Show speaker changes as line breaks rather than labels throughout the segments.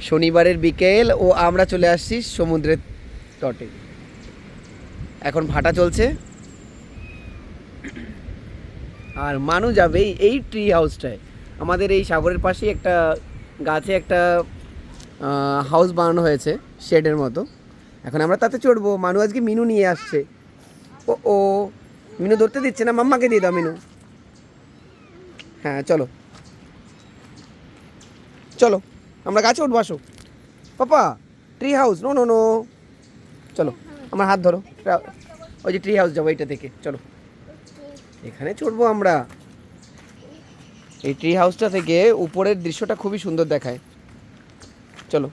শনিবারের বিকেল ও আমরা চলে আসছি সমুদ্রের তটে। এখন ভাটা চলছে। আর মানু যাবে এই- ট্রি হাউসটায় আমাদের এই সাগরের পাশেই একটা গাছে একটা হাউস বানানো হয়েছে, শেডের মতো। এখন আমরা তাতে চড়বো। মানু আজকে মিনু নিয়ে আসছে। ও ও, মিনু ধরতে দিচ্ছে না? মাম্মাকে দিয়ে দাও মিনু। হ্যাঁ চলো। চলো। আমরা গাছে উঠবো, আসো। Papa tree house no no no চলো, আমার হাত ধরো। ওই যে ট্রি হাউস যাব, এইটা থেকে চলো। এখানে চড়বো আমরা। এই ট্রি হাউসটা থেকে উপরের দৃশ্যটা খুবই সুন্দর দেখায়। চলো।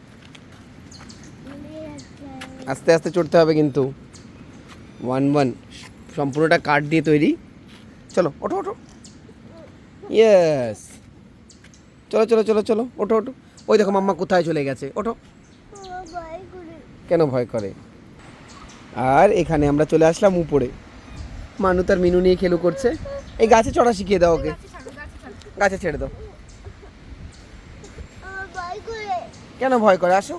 আস্তে আস্তে চড়তে হবে কিন্তু। ওয়ান ওয়ান সম্পূর্ণটা কাঠ দিয়ে তৈরি। চলো, ওঠো ওঠো। ইয়েস চলো চলো চলো চলো, ওঠো ওঠো। ওই দেখো মাম্মা কোথায় চলে গেছে ওঠো। কেন ভয় করে? আর এখানে আমরা চলে আসলাম উপরে। মানু তার মিনু নিয়ে খেলু করছে। এই গাছে চড়া শিখিয়ে দাও ওকে। গাছে ছেড়ে দাও। কেন ভয় করে? আসো।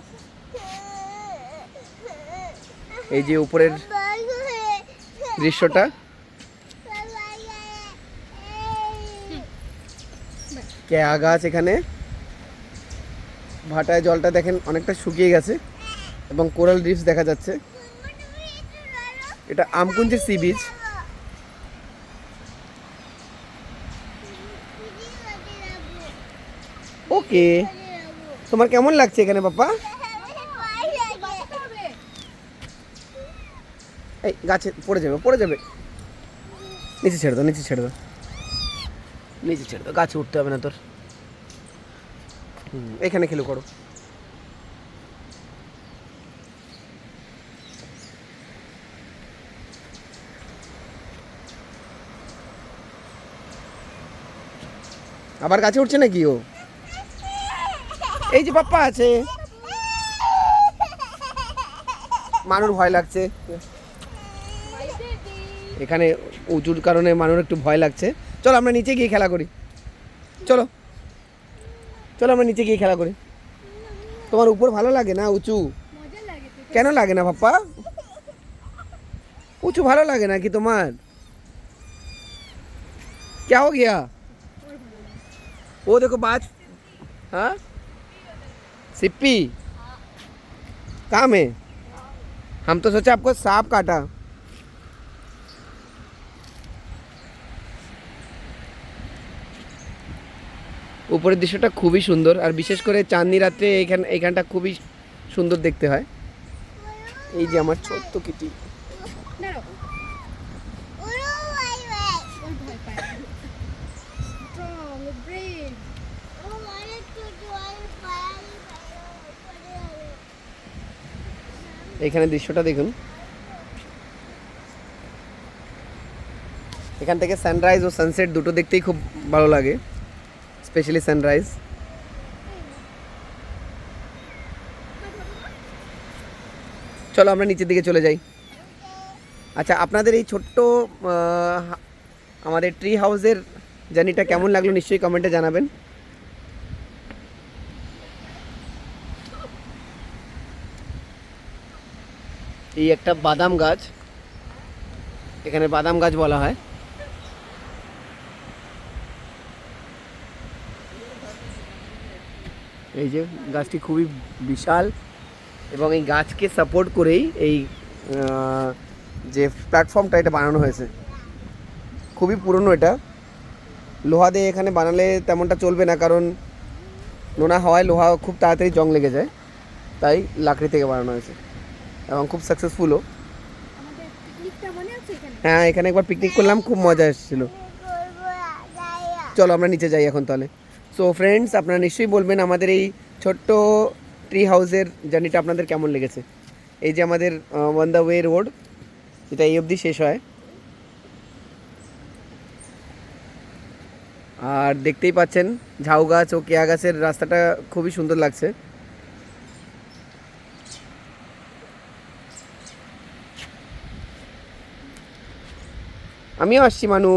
এই যে উপরের দৃশ্যটা। কেয়া গাছ এখানে? ভাটায় জলটা দেখেন অনেকটা শুকিয়ে গেছে এবং কোরাল রিফস দেখা যাচ্ছে। এটা আমকুঞ্জের সি বিচ ওকে। তোমার কেমন লাগছে এখানে পাপা এই, গাছে পড়ে যাবে পড়ে যাবে। নিচে ছেড়ে দাও, নিচে ছেড়ে দাও। নিচে ছেড়ে দাও, গাছে উঠতে হবে না তোর। এখানে খেলু করো। আবার গাছে উঠছে নাকি ও? এই যে পাপ্পা আছে। মানুর ভয় লাগছে। এখানে উঁচুর কারণে মানুর একটু ভয় লাগছে। চলো আমরা নিচে গিয়ে খেলা করি। চলো। চলো আমরা নিচে গিয়ে খেলা করি তোমার উপর ভালো লাগে না উঁচু কেন লাগে না পাপ্পা উঁচু ভালো লাগে না কি তোমার क्या हो गया वो देखो बाज हाँ सिप्पी कहाँ में हम तो सोचा आपको सांप काटा উপরের দৃশ্যটা খুবই সুন্দর, আর বিশেষ করে চাঁদনি রাত্রে এখান এখানটা খুবই সুন্দর দেখতে হয়। এই যে আমার ছোট্ট কিটি। এখানে দৃশ্যটা দেখুন। এখান থেকে সানরাইজ ও সানসেট দুটো দেখতেই খুব ভালো লাগে। স্পেশালি সানরাইজ চলো আমরা নিচের দিকে চলে যাই। আচ্ছা আপনাদের এই ছোট্ট আমাদের ট্রি হাউসের জার্নিটা কেমন লাগল নিশ্চয়ই কমেন্টে জানাবেন। এই একটা বাদাম গাছ। এখানে বাদাম গাছ বলা হয়। এই যে গাছটি খুবই বিশাল এবং এই গাছকে সাপোর্ট করেই এই যে প্ল্যাটফর্মটা এটা বানানো হয়েছে। খুবই পুরনো এটা। লোহা দিয়ে এখানে বানালে তেমনটা চলবে না কারণ নোনা হওয়ায় লোহা খুব তাড়াতাড়ি জং লেগে যায়। তাই লাকড়ি থেকে বানানো হয়েছে এবং খুব সাকসেসফুলও হ্যাঁ এখানে একবার পিকনিক করলাম, খুব মজা এসেছিল। চলো আমরা নিচে যাই এখন তাহলে। সো ফ্রেন্ডস আপনারা নিশ্চয়ই বলবেন আমাদের এই ছোট্ট ট্রি হাউসের জার্নিটা আপনাদের কেমন লেগেছে? এই যে আমাদের ওয়ান দ্য ওয়ে রোড যেটা এই অবধি শেষ হয়। আর দেখতেই পাচ্ছেন, ঝাউ গাছ ও কেয়া গাছের রাস্তাটা খুবই সুন্দর লাগছে। আমিও আসছি, মানু।